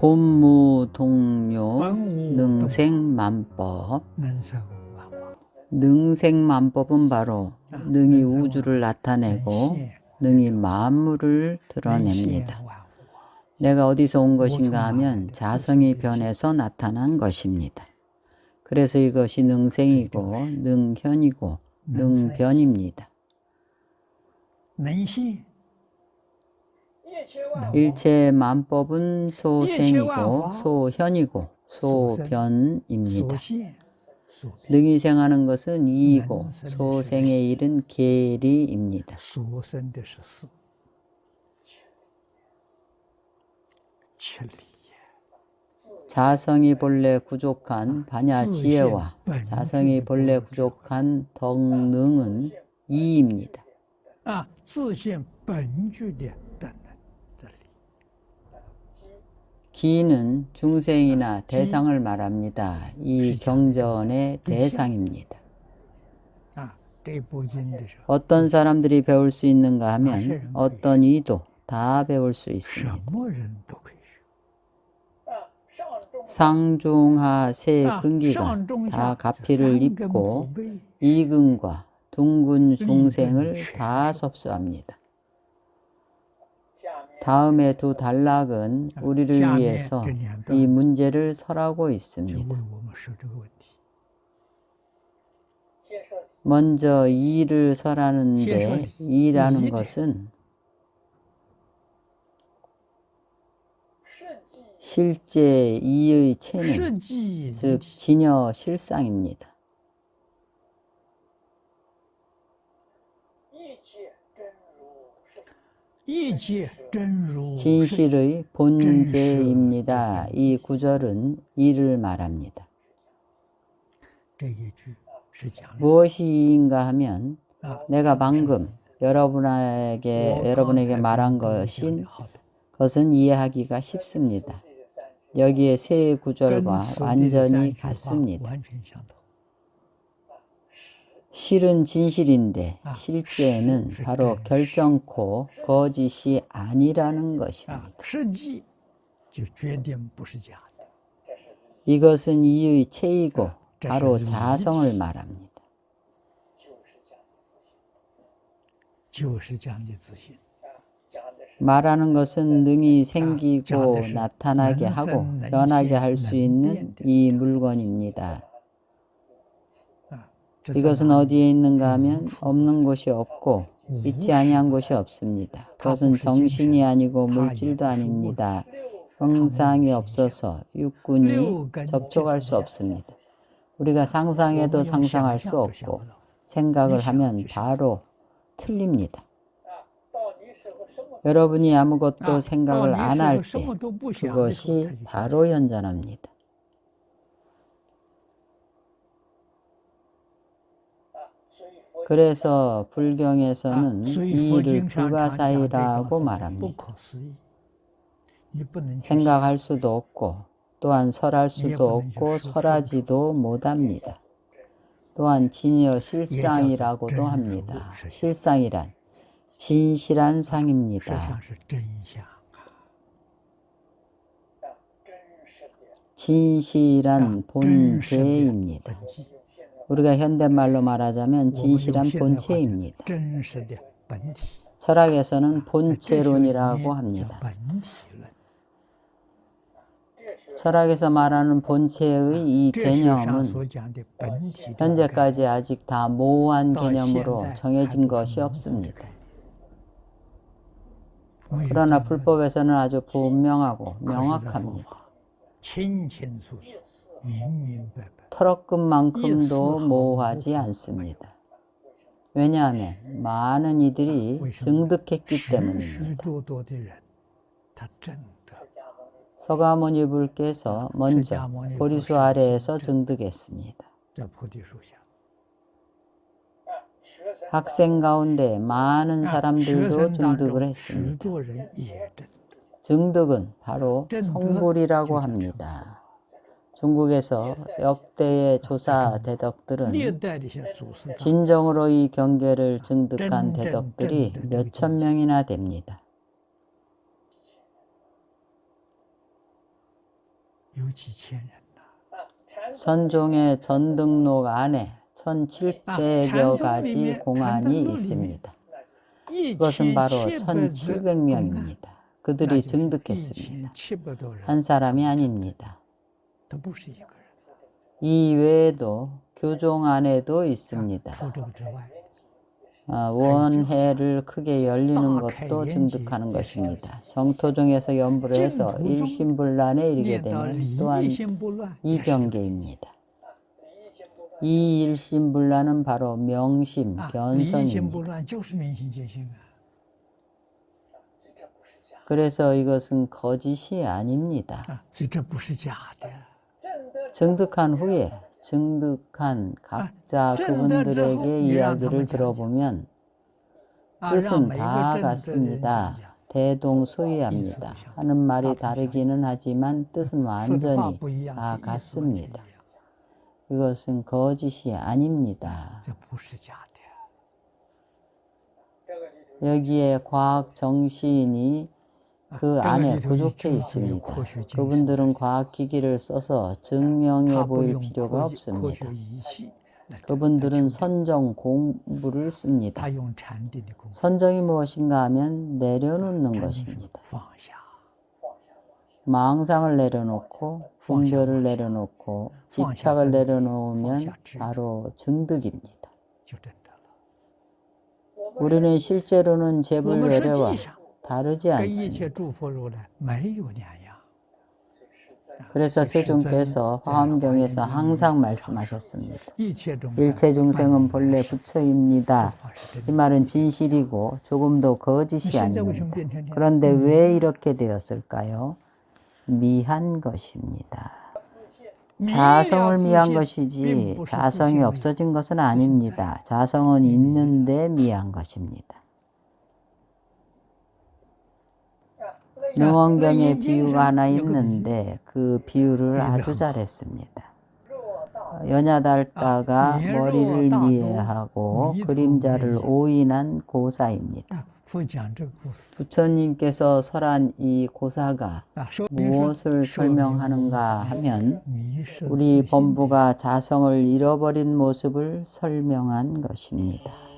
본무동료 능생만법. 능생만법은 바로 능이 우주를 나타내고 능이 만물을 드러냅니다. 내가 어디서 온 것인가 하면 자성이 변해서 나타난 것입니다. 그래서 이것이 능생이고 능현이고 능변입니다. 能现 일체 만법은 소생이고 소현이고 소변입니다. 所现所变， 능이 생하는 것은 이이고 소생의 일은 계리입니다. 所生的是事，七理也。 자성이 본래 부족한 반야 지혜와 자성이 본래 부족한 덕능은 이입니다. 啊，自现本具的等能的 기는 중생이나 대상을 말합니다. 이 경전의 대상입니다. 어떤 사람들이 배울 수 있는가 하면 어떤 이도 다 배울 수 있습니다. 상중하 세 근기가 다 가피를 입고 이근과 둥근 중생을 다 섭수합니다. 다음의 두 단락은 우리를 위해서 이 문제를 설하고 있습니다. 먼저 이를 설하는데 이라는 것은 실제 이의 체능, 즉 진여 실상입니다. 진실의 본제입니다. 이 구절은 이를 말합니다. 무엇이인가 하면 내가 방금 여러분에게 여러분에게 말한 것인 것은 이해하기가 쉽습니다. 여기에 세 구절과 완전히 같습니다. 실은 진실인데 실제는 시, 바로 결정코 거짓이 아니라는 것입니다. 아, 이것은 이의 체이고 아, 바로 자성을 말합니다. 말하는 것은 능히 생기고 나타나게 하고 변하게 할 수 있는 이 물건입니다. 이것은 어디에 있는가 하면 없는 곳이 없고 있지 아니한 곳이 없습니다. 그것은 정신이 아니고 물질도 아닙니다. 형상이 없어서 육군이 접촉할 수 없습니다. 우리가 상상해도 상상할 수 없고 생각을 하면 바로 틀립니다. 여러분이 아무것도 생각을 안 할 때 그것이 바로 현존합니다. 그래서 불경에서는 이 일을 불가사의라고 말합니다. 생각할 수도 없고 또한 설할 수도 없고 설하지도 못합니다. 또한 진여 실상이라고도 합니다. 실상이란 진실한 상입니다. 진실한 본제입니다. 우리가 현대말로 말하자면 진실한 본체입니다. 철학에서는 본체론이라고 합니다. 철학에서 말하는 본체의 이 개념은 현재까지 아직 다 모호한 개념으로 정해진 것이 없습니다. 그러나 불법에서는 아주 분명하고 명확합니다. 털어끝만큼도 예, 모호하지 그렇죠. 않습니다. 왜냐하면 많은 이들이 증득했기 때문입니다. 서가모니 불께서 먼저 보리수 아래에서 증득했습니다. 학생 가운데 많은 사람들도 증득을 했습니다. 증득은 바로 성불이라고 합니다. 중국에서 역대의 조사 대덕들은 진정으로 이 경계를 증득한 대덕들이 몇 천 명이나 됩니다. 선종의 전등록 안에 1700여 가지 공안이 있습니다. 그것은 바로 1700명입니다. 그들이 증득했습니다. 한 사람이 아닙니다. 이 외에도 교종 안에도 있습니다. 아, 원해를 크게 열리는 것도 증득하는 것입니다. 정토종에서 연부를 해서 일심불란에 이르게 되면 또한 이 경계입니다. 이 일심불란은 바로 명심, 변선입니다. 그래서 이것은 거짓이 아닙니다. 정득한 후에 정득한 각자 그분들에게 이야기를 들어보면 뜻은 다 같습니다. 대동소이합니다. 하는 말이 다르기는 하지만 뜻은 완전히 다 같습니다. 이것은 거짓이 아닙니다. 여기에 과학 정시인이 그 안에 부족해 있습니다. 그분들은 과학기기를 써서 증명해 보일 필요가 없습니다. 그분들은 선정 공부를 씁니다. 선정이 무엇인가 하면 내려놓는 것입니다. 망상을 내려놓고 분별을 내려놓고 집착을 내려놓으면 바로 증득입니다. 우리는 실제로는 제불 외래와 다르지 않습니다. 그래서 세종께서 화엄경에서 항상 말씀하셨습니다. 일체 중생은 본래 부처입니다. 이 말은 진실이고 조금도 거짓이 아닙니다. 그런데 왜 이렇게 되었을까요? 미한 것입니다. 자성을 미한 것이지 자성이 없어진 것은 아닙니다. 자성은 있는데 미한 것입니다. 능원경의 비유가 하나 있는데 그 비유를 아주 잘했습니다. 연야달다가 머리를 미해하고 그림자를 오인한 고사입니다. 부처님께서 설한 이 고사가 무엇을 설명하는가 하면 우리 범부가 자성을 잃어버린 모습을 설명한 것입니다.